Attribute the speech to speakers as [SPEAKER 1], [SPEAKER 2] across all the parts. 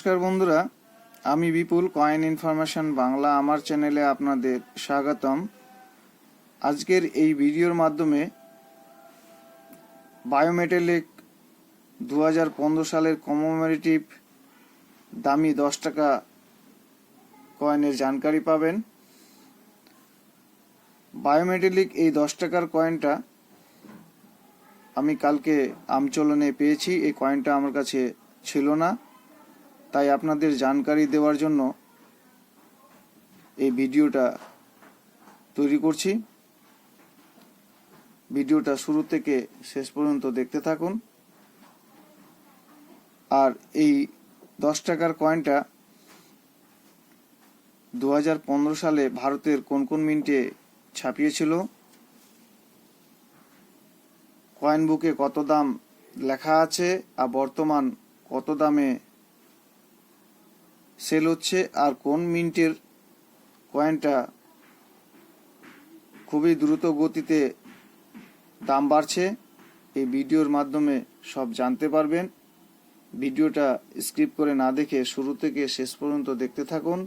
[SPEAKER 1] নমস্কার বন্ধুরা, আমি বিপুল কয়েন ইনফরমেশন বাংলা আমার চ্যানেলে আপনাদের স্বাগতম। আজকের এই ভিডিওর মাধ্যমে বায়োমেটালিক দু হাজার পনেরো সালের কমোমেরেটিভ দামি দশ টাকা কয়েনের জানকারি পাবেন। বায়োমেটালিক এই দশ টাকার কয়েনটা আমি কালকে আমচলনে পেয়েছি, এই কয়েনটা আমার কাছে ছিল না। তাই আপনাদের জানকারি দেওয়ার জন্য এই ভিডিওটা তৈরি করছি। ভিডিওটা শুরু থেকে শেষ পর্যন্ত দেখতে থাকুন। আর এই দশ টাকার কয়েনটা দু হাজার পনেরো সালে ভারতের কোন কোন মিন্টে ছাপিয়েছিল? কয়েন বুকে কত দাম লেখা আছে আর বর্তমান কত দামে সেল হচ্ছে আর কোন মিন্টের কয়েনটা খুবই দ্রুত গতিতে দাম বাড়ছে, এই ভিডিওর মাধ্যমে সব জানতে পারবেন। ভিডিওটা স্কিপ করে না দেখে শুরু থেকে শেষ পর্যন্ত দেখতে থাকুন।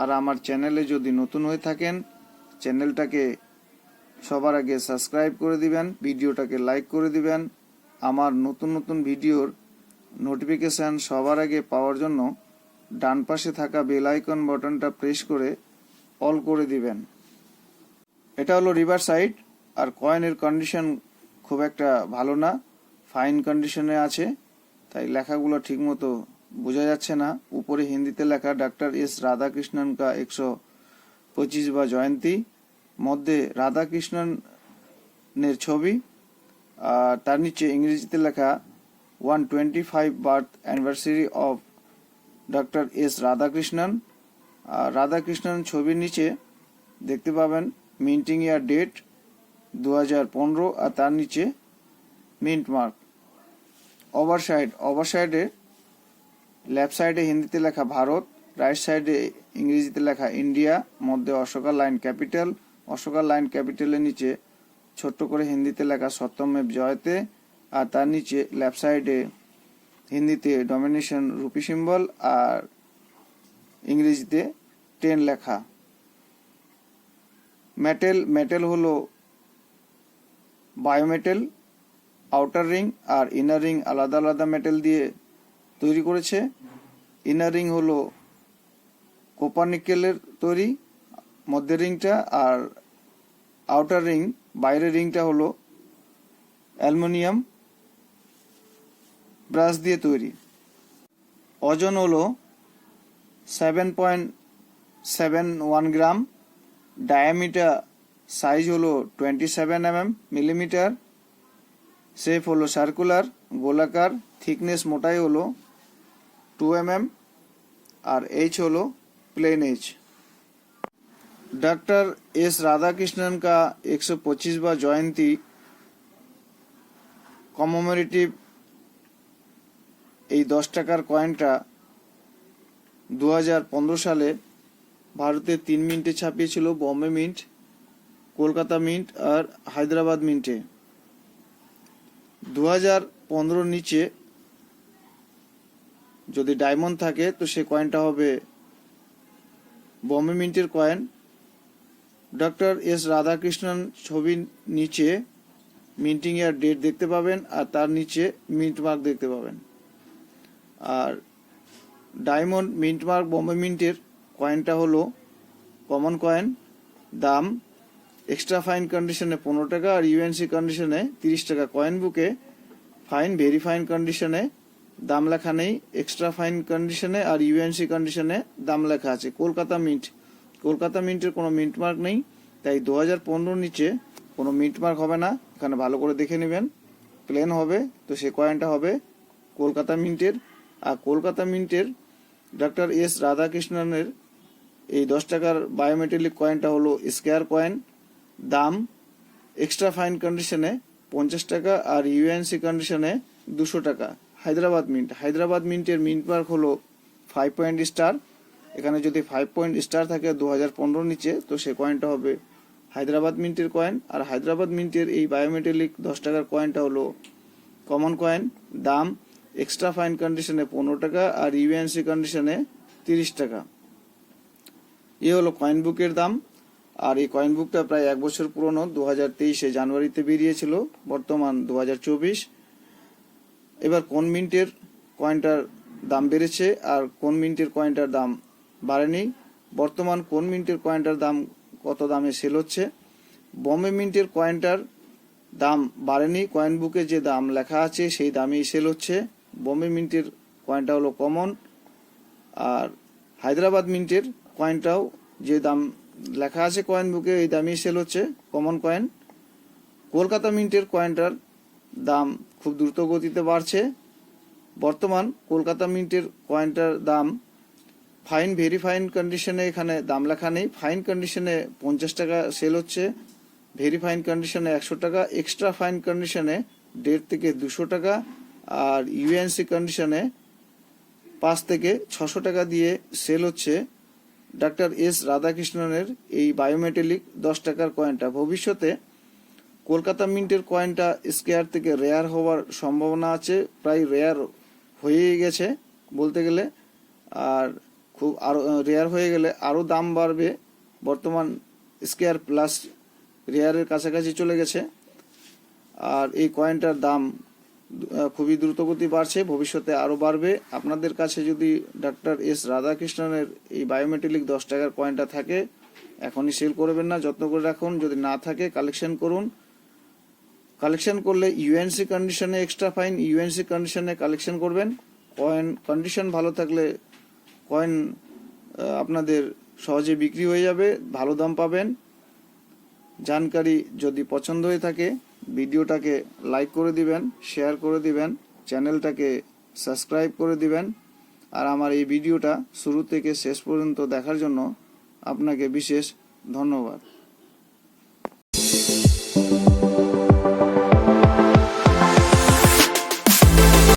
[SPEAKER 1] আর আমার চ্যানেলে যদি নতুন হয়ে থাকেন, চ্যানেলটাকে সবার আগে সাবস্ক্রাইব করে দিবেন, ভিডিওটাকে লাইক করে দিবেন। আমার নতুন নতুন ভিডিওর নোটিফিকেশান সবার আগে পাওয়ার জন্য ডান পাশে থাকা বেল আইকন বাটনটা প্রেস করে অল করে দিবেন। এটা হলো রিভার সাইড, আর কয়েনের কন্ডিশন খুব একটা ভালো না, ফাইন কন্ডিশনে আছে, তাই লেখাগুলো ঠিকমতো বোঝা যাচ্ছে না। উপরে হিন্দিতে লেখা, ডাক্তার এস রাধাকৃষ্ণন কা একশো পঁচিশ বা জয়ন্তী। মধ্যে রাধাকৃষ্ণনের ছবি, আর তার নিচে ইংরেজিতে লেখা, one twenty five birth anniversary of doctor S Radhakrishnan. আর রাধাকৃষ্ণন ছবির নিচে দেখতে পাবেন মিন্টিং ইয়ার ডেট দু হাজার পনেরো আর তার নিচে mint mark. Over side, over সাইডে লেফট সাইডে হিন্দিতে লেখা ভারত, রাইট সাইডে ইংরেজিতে লেখা ইন্ডিয়া, মধ্যে Ashoka lion capital, Ashoka lion ক্যাপিটালের নিচে ছোট্ট করে হিন্দিতে লেখা সত্যমেব জয়তে, আর তার নিচে লেফট সাইডে হিন্দিতে ডমিনেশন রুপি সিম্বল আর ইংরেজিতে টেন লেখা। মেটেল মেটেল হলো বায়োমেটেল আউটার রিং আর ইনার রিং আলাদা আলাদা মেটেল দিয়ে তৈরি করেছে। ইনার রিং হলো কোপার নিকেলের তৈরি মধ্যের রিংটা আর আউটার রিং বাইরের রিংটা হলো অ্যালুমিনিয়াম। ব্রাশ দিয়ে তৈরি ওজন হলো seven point seven one gram diameter size হলো twenty seven M M millimetre shape হলো সার্কুলার গোলাকার থিকনেস মোটাই হলো two M M R H হলো plain edge doctor S Radhakrishnan का 125वां जयंती কমোমেরেটিভ এই দশ টাকার কয়েনটা দু হাজার পনেরো সালে ভারতের তিন মিনিটে ছাপিয়েছিল বম্বে মিন্ট, কলকাতা মিন্ট আর হায়দ্রাবাদ মিন্টে। দু হাজার নিচে যদি ডায়মন্ড থাকে, তো সে কয়েনটা হবে বম্বে মিন্টের কয়েন ডক্টর এস রাধাকৃষ্ণন ছবির নিচে মিন্টিং এর ডেট দেখতে পাবেন আর তার নিচে মিন্ট মার্ক দেখতে পাবেন। আর ডায়মন্ড মিন্ট মার্ক বম্বে মিন্টের কয়েনটা হলো কমন কয়েন দাম এক্সট্রা ফাইন কন্ডিশনে পনেরো টাকা আর ইউএনসি কন্ডিশনে তিরিশ টাকা। কয়েন বুকে ফাইন ভেরি ফাইন কন্ডিশনে দাম লেখা নেই। এক্সট্রা ফাইন কন্ডিশনে আর ইউএনসি কন্ডিশনে দাম লেখা আছে। কলকাতা মিন্ট কলকাতা মিন্টের কোনো মিন্ট মার্ক নেই। তাই দু হাজার নিচে কোনো মিন্ট মার্ক হবে না। এখানে ভালো করে দেখে নেবেন। প্লেন হবে। তো সে কয়েনটা হবে কলকাতা মিন্টের কলকাতা মিন্টের ডক্টর এস রাধাকৃষ্ণনের এই দশ টাকার বায়োমেট্রিক কয়েনটা হলো স্কোয়ার কয়েন। দাম এক্সট্রা ফাইন কন্ডিশনে পঞ্চাশ টাকা আর ইউএনসি কন্ডিশনে দুশো টাকা। হায়দ্রাবাদ মিন্ট। হায়দ্রাবাদ মিন্টের মিন্ট মার্ক হলো ফাইভ পয়েন্ট স্টার এখানে যদি ফাইভ পয়েন্ট স্টার থাকে দু হাজার পনেরোর নিচে, তো সে কয়েনটা হবে হায়দ্রাবাদ মিন্টের কয়েন আর হায়দ্রাবাদ মিন্টের এই বায়োমেট্রিক দশ টাকার কয়েনটা হলো কমন কয়েন দাম এক্সট্রা ফাইন কন্ডিশনে পনেরো টাকা আর ইউএনসি কন্ডিশনে তিরিশ টাকা। এ হলো কয়েন বুকের দাম। আর এই কয়েন বুকটা প্রায় এক বছর পুরনো দু হাজার তেইশে জানুয়ারিতে বেরিয়েছিল, বর্তমান দু হাজার চব্বিশ। এবার কোন মিন্টের কয়েনটার দাম বেড়েছে আর কোন মিন্টের কয়েনটার দাম বাড়েনি? বর্তমান কোন মিন্টের কয়েনটার দাম কত দামে সেল হচ্ছে? বম্বে মিন্টের কয়েনটার দাম বাড়েনি। কয়েন বুকে যে দাম লেখা আছে সেই দামেই সেল হচ্ছে। বম্বে মিন্টের কয়েনটা হলো কমন আর হায়দ্রাবাদ মিন্টের কয়েনটাও যে দাম লেখা আছে কয়েন বুকে এই দামেই সেল হচ্ছে কমন কয়েন কলকাতা মিন্টের কয়েনটার দাম খুব দ্রুত গতিতে বাড়ছে। বর্তমান কলকাতা মিন্টের কয়েনটার দাম ফাইন ভেরি ফাইন কন্ডিশনে এখানে দাম লেখা নেই। ফাইন কন্ডিশনে পঞ্চাশ টাকা সেল হচ্ছে ভেরি ফাইন কন্ডিশনে একশো টাকা এক্সট্রা ফাইন কন্ডিশনে দেড় থেকে দুশো টাকা। আর ইউএনসি কন্ডিশনে পাঁচ থেকে ছশো টাকা দিয়ে সেল হচ্ছে ডাক্তার এস রাধাকৃষ্ণনের এই বায়োমেটালিক দশ টাকার কয়েনটা ভবিষ্যতে কলকাতা মিন্টের কয়েনটা স্কেয়ার থেকে রেয়ার হওয়ার সম্ভাবনা আছে, প্রায় রেয়ার হয়েই গেছে বলতে গেলে। আর খুব আরও রেয়ার হয়ে গেলে আরও দাম বাড়বে। বর্তমান স্কেয়ার প্লাস রেয়ারের কাছাকাছি চলে গেছে। আর এই কয়েনটার দাম খুবই দ্রুতগতি বাড়ছে, ভবিষ্যতে আরও বাড়বে। আপনাদের কাছে যদি ডাক্তার এস রাধাকৃষ্ণনের এই বায়োমেট্রিক দশ টাকার কয়েনটা থাকে, এখনই সেল করবেন না, যত্ন করে রাখুন। যদি না থাকে কালেকশন করুন। কালেকশন করলে ইউএনসি কন্ডিশনে এক্সট্রা ফাইন ইউএনসি কন্ডিশনে কালেকশন করবেন। কয়েন কন্ডিশন ভালো থাকলে কয়েন আপনাদের সহজে বিক্রি হয়ে যাবে, ভালো দাম পাবেন। জানকারি যদি পছন্দ হয়ে থাকে ভিডিওটাকে লাইক করে দিবেন, শেয়ার করে দিবেন, চ্যানেলটাকে সাবস্ক্রাইব করে দিবেন, আর আমার এই ভিডিওটা শুরু থেকে শেষ পর্যন্ত দেখার জন্য আপনাকে বিশেষ ধন্যবাদ।